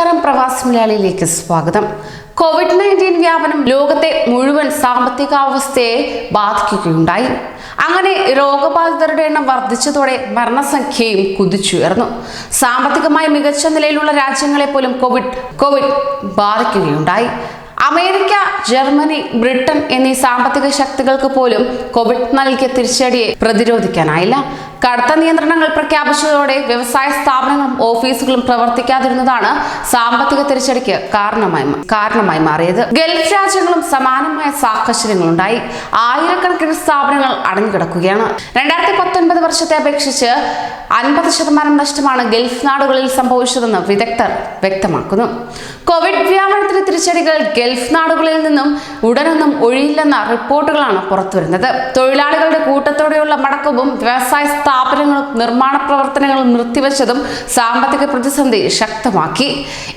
പ്രവാസി മലയാളിയിലേക്ക് സ്വാഗതം. Covid nineteen വ്യാപനം ലോകത്തെ മുഴുവൻ സാമ്പത്തികാവസ്ഥയെ ബാധിക്കുകയുണ്ടായി. അങ്ങനെ രോഗബാധിതരുടെ എണ്ണം വർദ്ധിച്ചതോടെ മരണസംഖ്യയും കുതിച്ചുയർന്നു. സാമ്പത്തികമായി മികച്ച നിലയിലുള്ള രാജ്യങ്ങളെ പോലും കോവിഡ് കോവിഡ് ബാധിക്കുകയുണ്ടായി. അമേരിക്ക ജർമ്മനി ബ്രിട്ടൻ എന്നീ സാമ്പത്തിക ശക്തികൾക്ക് പോലും കോവിഡ് നൽകിയ തിരിച്ചടിയെ പ്രതിരോധിക്കാനായില്ല. കടുത്ത നിയന്ത്രണങ്ങൾ പ്രഖ്യാപിച്ചതോടെ വ്യവസായ സ്ഥാപനങ്ങളും ഓഫീസുകളും പ്രവർത്തിക്കാതിരുന്നതാണ് സാമ്പത്തിക തിരിച്ചടിക്ക് കാരണമായി കാരണമായി മാറിയത്. ഗൾഫ് രാജ്യങ്ങളും സമാനമായ സാഹചര്യങ്ങളുണ്ടായി. ആയിരക്കണക്കിന് സ്ഥാപനങ്ങൾ അടഞ്ഞുകിടക്കുകയാണ്. രണ്ടായിരത്തി പത്തൊൻപത് വർഷത്തെ അപേക്ഷിച്ച് അൻപത് ശതമാനം നഷ്ടമാണ് ഗൾഫ് നാടുകളിൽ സംഭവിച്ചതെന്ന് വിദഗ്ധർ വ്യക്തമാക്കുന്നു. കോവിഡ് വ്യാപനത്തിന് തിരിച്ചടികൾ ഗൾഫ് നാടുകളിൽ നിന്നും ഉടനൊന്നും ഒഴിയില്ലെന്ന റിപ്പോർട്ടുകളാണ് പുറത്തുവരുന്നത്. തൊഴിലാളികളുടെ കൂട്ടത്തോടെയുള്ള മടക്കവും വ്യവസായ സ്ഥാപനങ്ങളും നിർമ്മാണ പ്രവർത്തനങ്ങളും നിർത്തിവച്ചതും സാമ്പത്തിക പ്രതിസന്ധി ശക്തമാക്കി.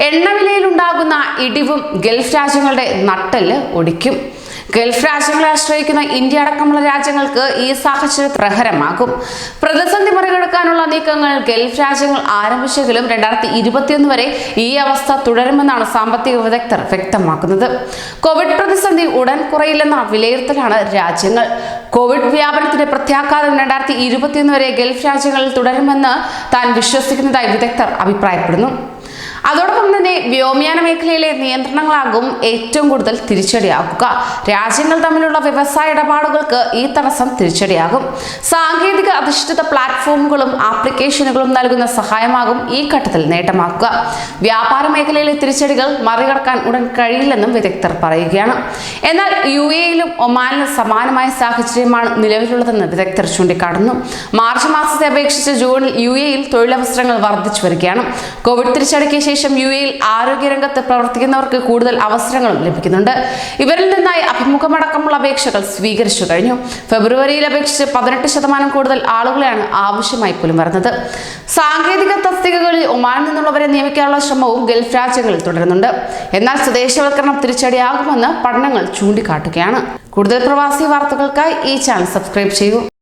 എണ്ണവിലയിലുണ്ടാകുന്ന ഇടിവും ഗൾഫ് രാജ്യങ്ങളുടെ നട്ടെല്ല് ഒടിക്കും. ഗൾഫ് രാജ്യങ്ങളെ ആശ്രയിക്കുന്ന ഇന്ത്യ അടക്കമുള്ള രാജ്യങ്ങൾക്ക് ഈ സാഹചര്യം പ്രഹരമാകും പ്രതിസന്ധി മറികടക്കാനുള്ള നീക്കങ്ങൾ ഗൾഫ് രാജ്യങ്ങൾ ആരംഭിച്ചെങ്കിലും രണ്ടായിരത്തി ഇരുപത്തിയൊന്ന് വരെ ഈ അവസ്ഥ തുടരുമെന്നാണ് സാമ്പത്തിക വിദഗ്ധർ വ്യക്തമാക്കുന്നത്. കോവിഡ് പ്രതിസന്ധി ഉടൻ കുറയില്ലെന്ന വിലയിരുത്തലാണ് രാജ്യങ്ങൾ. കോവിഡ് വ്യാപനത്തിന്റെ പ്രത്യാഘാതം രണ്ടായിരത്തി ഇരുപത്തിയൊന്ന് വരെ ഗൾഫ് രാജ്യങ്ങളിൽ തുടരുമെന്ന് താൻ വിശ്വസിക്കുന്നതായി വിദഗ്ധർ അഭിപ്രായപ്പെടുന്നു. അതോടൊപ്പം തന്നെ വ്യോമയാന മേഖലയിലെ നിയന്ത്രണങ്ങളാകും ഏറ്റവും കൂടുതൽ തിരിച്ചടിയാക്കുക. രാജ്യങ്ങൾ തമ്മിലുള്ള വ്യവസായ ഇടപാടുകൾക്ക് ഈ തടസ്സം തിരിച്ചടിയാകും. സാങ്കേതിക അധിഷ്ഠിത പ്ലാറ്റ്ഫോമുകളും ആപ്ലിക്കേഷനുകളും നൽകുന്ന സഹായമാകും ഈ ഘട്ടത്തിൽ നേട്ടമാക്കുക. വ്യാപാര മേഖലയിലെ തിരിച്ചടികൾ മറികടക്കാൻ ഉടൻ കഴിയില്ലെന്നും വിദഗ്ധർ പറയുകയാണ്. എന്നാൽ യു എയിലും ഒമാനിലും സമാനമായ സാഹചര്യമാണ് നിലവിലുള്ളതെന്ന് വിദഗ്ധർ ചൂണ്ടിക്കാട്ടുന്നു. മാർച്ച് മാസത്തെ അപേക്ഷിച്ച് ജൂണിൽ യു എയിൽ തൊഴിലവസരങ്ങൾ വർദ്ധിച്ചു വരികയാണ്. കോവിഡ് തിരിച്ചടിക്ക് ശേഷം യു എയിൽ ആരോഗ്യരംഗത്ത് പ്രവർത്തിക്കുന്നവർക്ക് കൂടുതൽ അവസരങ്ങളും ലഭിക്കുന്നുണ്ട്. ഇവരിൽ നിന്നായി അഭിമുഖമടക്കമുള്ള അപേക്ഷകൾ സ്വീകരിച്ചു കഴിഞ്ഞു. ഫെബ്രുവരിയിൽ അപേക്ഷിച്ച് പതിനെട്ട് ശതമാനം കൂടുതൽ ആളുകളെയാണ് ആവശ്യമായി പോലും വരുന്നത്. സാങ്കേതിക തസ്തികകളിൽ ഒമാനിൽ നിന്നുള്ളവരെ നിയമിക്കാനുള്ള ശ്രമവും ഗൾഫ് രാജ്യങ്ങളിൽ തുടരുന്നുണ്ട്. എന്നാൽ സ്വദേശവൽക്കരണം തിരിച്ചടിയാകുമെന്ന് പഠനങ്ങൾ ചൂണ്ടിക്കാട്ടുകയാണ്. കൂടുതൽ പ്രവാസി വാർത്തകൾക്കായി ഈ ചാനൽ സബ്സ്ക്രൈബ് ചെയ്യൂ.